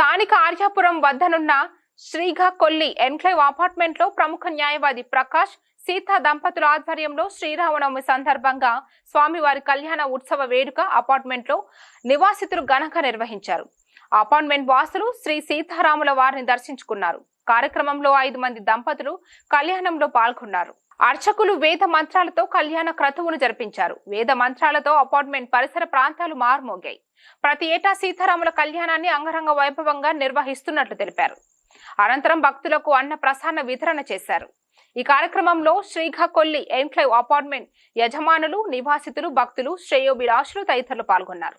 స్థానిక ఆర్యాపురం వద్దనున్న శ్రీఘా కొల్లి ఎన్క్లేవ్ అపార్ట్మెంట్లో ప్రముఖ న్యాయవాది ప్రకాష్ సీతా దంపతుల ఆధ్వర్యంలో శ్రీరామనవమి సందర్భంగా స్వామివారి కళ్యాణ ఉత్సవ వేడుక అపార్ట్మెంట్లో నివాసితులు ఘనంగా నిర్వహించారు. అపార్ట్మెంట్ వాసులు శ్రీ సీతారాముల వారిని దర్శించుకున్నారు. కార్యక్రమంలో ఐదు మంది దంపతులు కళ్యాణంలో పాల్గొన్నారు. అర్చకులు వేద మంత్రాలతో కళ్యాణ క్రతువును జరిపించారు. వేద మంత్రాలతో అపార్ట్మెంట్ పరిసర ప్రాంతాలు మారుమోగాయి. ప్రతి ఏటా సీతారాముల కళ్యాణాన్ని అంగరంగ వైభవంగా నిర్వహిస్తున్నట్లు తెలిపారు. అనంతరం భక్తులకు అన్న ప్రసాన్న వితరణ చేశారు. ఈ కార్యక్రమంలో శ్రీఘకొల్లి కొల్లి అపార్ట్మెంట్ యజమానులు నివాసితులు భక్తులు శ్రేయోభిలాషులు తదితరులు పాల్గొన్నారు.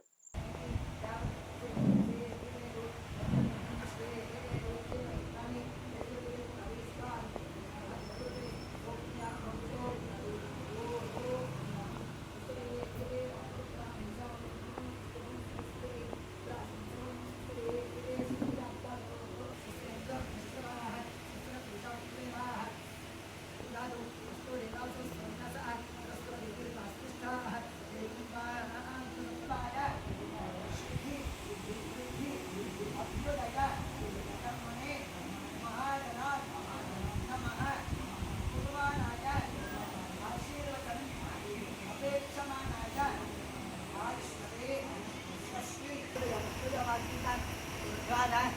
દ્વારા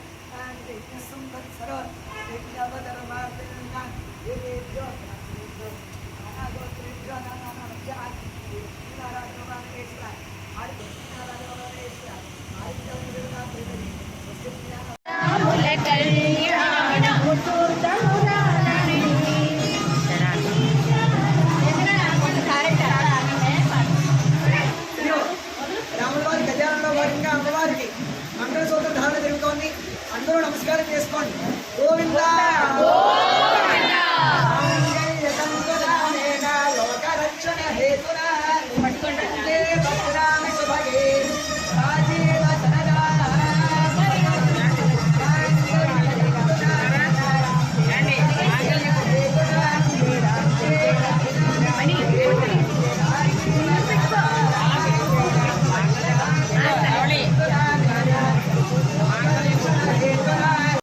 સુંદર સરળ એટલા બધા માર્ગ అందరూ నమస్కారం చేసుకోండి.